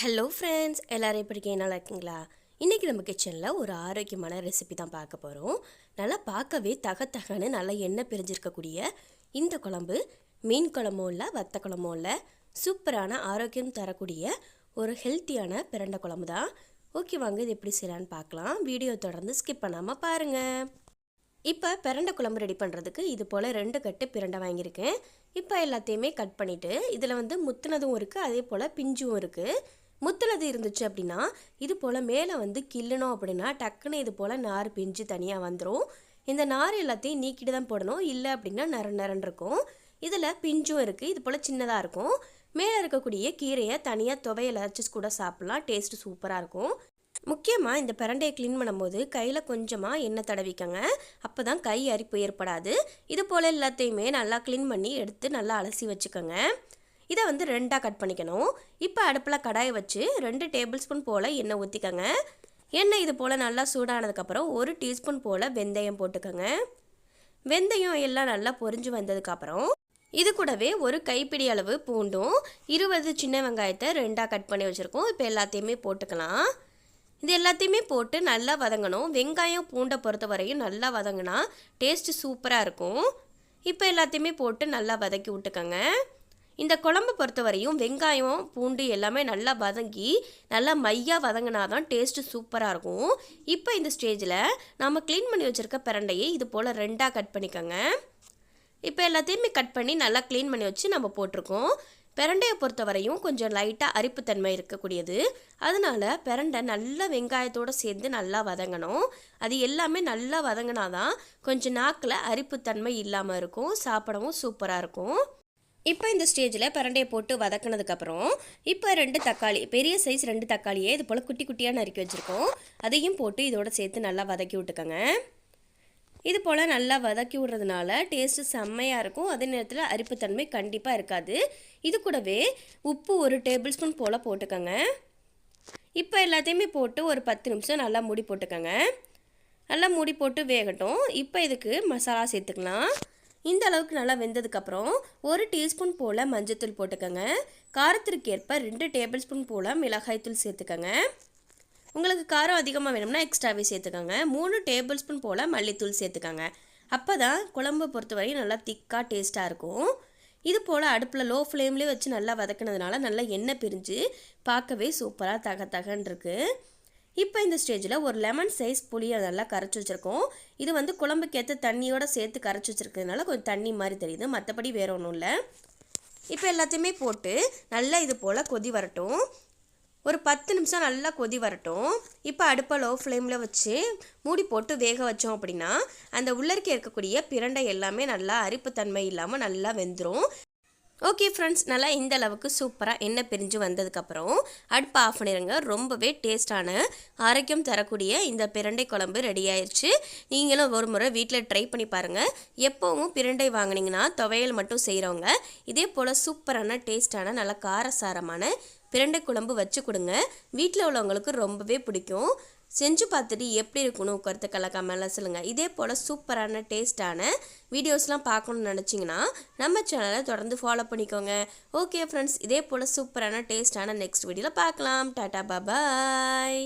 Hello friends எல்லோரும் எப்படி நல்லா இருக்கீங்களா? இன்றைக்கி நம்ம கிச்சனில் ஒரு ஆரோக்கியமான ரெசிபி தான் பார்க்க போகிறோம் நல்லா பார்க்கவே தக தகன்னு நல்லா எண்ணெய் பிரிஞ்சிருக்கக்கூடிய இந்த குழம்பு மீன் குழம்பும் இல்லை வத்த குழம்பும் இல்லை சூப்பரான ஆரோக்கியம் தரக்கூடிய ஒரு ஹெல்த்தியான பிரண்டை குழம்பு தான். ஓகே வாங்க இது எப்படி செய்யலான்னு பார்க்கலாம். வீடியோ தொடர்ந்து ஸ்கிப் பண்ணாமல் பாருங்கள் இப்போ பிரண்டை குழம்பு ரெடி பண்ணுறதுக்கு இது போல் ரெண்டு கட்டு பிரண்டை வாங்கியிருக்கேன். இப்போ எல்லாத்தையுமே கட் பண்ணிவிட்டு இதில் வந்து முத்துனதும் இருக்குது அதே போல் பிஞ்சும் இருக்குது முத்துனது இருந்துச்சு அப்படின்னா இது போல் மேலே வந்து கிள்ளணும் அப்படின்னா டக்குன்னு இது போல் நார் பிஞ்சு தனியாக வந்துடும் இந்த நார் எல்லாத்தையும் நீக்கிட்டு தான் போடணும். இல்லை அப்படின்னா நர நரன் இருக்கும். இதில் பிஞ்சும் இருக்குது இது போல் சின்னதாக இருக்கும். மேலே இருக்கக்கூடிய கீரையை தனியாக துவையில் அரைச்சி கூட சாப்பிட்லாம். டேஸ்ட்டு சூப்பராக இருக்கும். முக்கியமாக இந்த பிரண்டையை க்ளீன் பண்ணும்போது கையில் கொஞ்சமாக எண்ணெய் தடவிக்கங்க. அப்போ தான் கை அரிப்பு ஏற்படாது. இது போல் எல்லாத்தையுமே நல்லா க்ளீன் பண்ணி எடுத்து நல்லா அலசி வச்சுக்கோங்க. இதை வந்து ரெண்டாக கட் பண்ணிக்கணும். இப்போ அடுப்பில் கடாயை வச்சு ரெண்டு டேபிள் ஸ்பூன் போல் எண்ணெய் ஊற்றிக்கங்க எண்ணெய் இது போல் நல்லா சூடானதுக்கப்புறம் ஒரு டீஸ்பூன் போல் வெந்தயம் போட்டுக்கோங்க. வெந்தயம் எல்லாம் நல்லா பொரிஞ்சு வந்ததுக்கப்புறம் இது கூடவே ஒரு கைப்பிடி அளவு பூண்டும் இருபது சின்ன வெங்காயத்தை ரெண்டாக கட் பண்ணி வச்சுருக்கோம். இப்போ எல்லாத்தையுமே போட்டுக்கலாம். இது எல்லாத்தையுமே போட்டு நல்லா வதங்கணும். வெங்காயம் பூண்டை பொறுத்த வரையும் நல்லா வதங்கினா டேஸ்ட்டு சூப்பராக இருக்கும். இப்போ எல்லாத்தையுமே போட்டு நல்லா வதக்கி விட்டுக்கோங்க. இந்த குழம்பு பொறுத்தவரையும் வெங்காயம் பூண்டு எல்லாமே நல்லா வதங்கி நல்லா மையாக வதங்கினா தான் டேஸ்ட்டு சூப்பராக இருக்கும். இப்போ இந்த ஸ்டேஜில் நம்ம க்ளீன் பண்ணி வச்சுருக்க பிரண்டையை இது போல் ரெண்டாக கட் பண்ணிக்கோங்க. இப்போ எல்லாத்தையுமே கட் பண்ணி நல்லா க்ளீன் பண்ணி வச்சு நம்ம போட்டிருக்கோம். பிரண்டையை பொறுத்த வரையும் கொஞ்சம் லைட்டாக அரிப்புத்தன்மை இருக்கக்கூடியது. அதனால பிரண்டை நல்லா வெங்காயத்தோடு சேர்ந்து நல்லா வதங்கணும். அது எல்லாமே நல்லா வதங்கினாதான் கொஞ்சம் நாக்கில் அரிப்புத்தன்மை இல்லாமல் இருக்கும் சாப்பிடவும் சூப்பராக இருக்கும். இப்போ இந்த ஸ்டேஜில் பரண்டையை போட்டு வதக்கினதுக்கப்புறம் இப்போ ரெண்டு தக்காளி பெரிய சைஸ் ரெண்டு தக்காளியை இது போல் குட்டி குட்டியாக நறுக்கி வச்சுருக்கோம். அதையும் போட்டு இதோட சேர்த்து நல்லா வதக்கி விட்டுக்கோங்க. இது போல் நல்லா வதக்கி விடுறதுனால டேஸ்ட்டு செம்மையாக இருக்கும். அதே நேரத்தில் அரிப்புத்தன்மை கண்டிப்பாக இருக்காது. இது கூடவே உப்பு ஒரு டேபிள் ஸ்பூன் போல் போட்டுக்கோங்க. இப்போ எல்லாத்தையுமே போட்டு ஒரு பத்து நிமிஷம் நல்லா மூடி போட்டுக்கோங்க. நல்லா மூடி போட்டு வேகட்டும். இப்போ இதுக்கு மசாலா சேர்த்துக்கலாம். இந்த அளவுக்கு நல்லா வெந்ததுக்கப்புறம் ஒரு டீஸ்பூன் போல் மஞ்சத்தூள் போட்டுக்கோங்க. காரத்திற்கேற்ப ரெண்டு டேபிள் ஸ்பூன் போல் மிளகாய்த்தூள் சேர்த்துக்கோங்க. உங்களுக்கு காரம் அதிகமாக வேணும்னா எக்ஸ்ட்ராவே சேர்த்துக்கோங்க. மூணு டேபிள் ஸ்பூன் போல் மல்லித்தூள் சேர்த்துக்கோங்க. அப்போ தான் குழம்பு பொறுத்தவரையும் நல்லா திக்காக டேஸ்ட்டாக இருக்கும். இது போல் அடுப்பில் லோ ஃப்ளேம்லேயே வச்சு நல்லா வதக்கினதுனால நல்லா எண்ணெய் பிரிஞ்சு பார்க்கவே சூப்பராக தக தகன்ருக்கு இருக்குது இப்போ இந்த ஸ்டேஜில் ஒரு லெமன் சைஸ் புளியை நல்லா கரைச்சி வச்சுருக்கோம். இது வந்து குழம்புக்கு ஏற்ற தண்ணியோடு சேர்த்து கரைச்சி வச்சுருக்கிறதுனால கொஞ்சம் தண்ணி மாதிரி தெரியுது. மற்றபடி வேறு ஒன்றும் இல்லை. இப்போ எல்லாத்தையுமே போட்டு நல்லா இது போல் கொதி வரட்டும். ஒரு பத்து நிமிஷம் நல்லா கொதி வரட்டும். இப்போ அடுப்பை லோ ஃப்ளேமில் வச்சு மூடி போட்டு வேக வச்சோம் அப்படின்னா அந்த உள்ளருக்கே இருக்கக்கூடிய பிரண்டை எல்லாமே நல்லா அரிப்பு தன்மை இல்லாமல் நல்லா வெந்துடும் ஓகே ஃப்ரெண்ட்ஸ் நல்லா இந்த அளவுக்கு சூப்பராக எண்ணெய் பிரிஞ்சு வந்ததுக்கப்புறம் அடுப்பை ஆஃப் பண்ணிடுங்க. ரொம்பவே டேஸ்டான ஆரோக்கியம் தரக்கூடிய இந்த பிரண்டை குழம்பு ரெடி ஆயிடுச்சு நீங்களும் ஒரு முறை வீட்டில் ட்ரை பண்ணி பாருங்கள் எப்போவும் பிரண்டை வாங்கினீங்கன்னா துவையல் மட்டும் செய்கிறவங்க இதே போல் சூப்பரான டேஸ்டான நல்லா காரசாரமான பிரண்டை குழம்பு வச்சு கொடுங்க. வீட்டில் உள்ளவங்களுக்கு ரொம்பவே பிடிக்கும். செஞ்சு பார்த்துட்டு எப்படி இருக்கணும் கருத்துக்களை கமெண்ட்லாம் சொல்லுங்கள் இதே போல் சூப்பரான டேஸ்ட்டான வீடியோஸ்லாம் பார்க்கணுன்னு நினச்சிங்கன்னா நம்ம சேனலை தொடர்ந்து ஃபாலோ பண்ணிக்கோங்க. ஓகே ஃப்ரெண்ட்ஸ் இதே போல் சூப்பரான டேஸ்ட்டான நெக்ஸ்ட் வீடியோவில் பார்க்கலாம். டாட்டா பாபாய்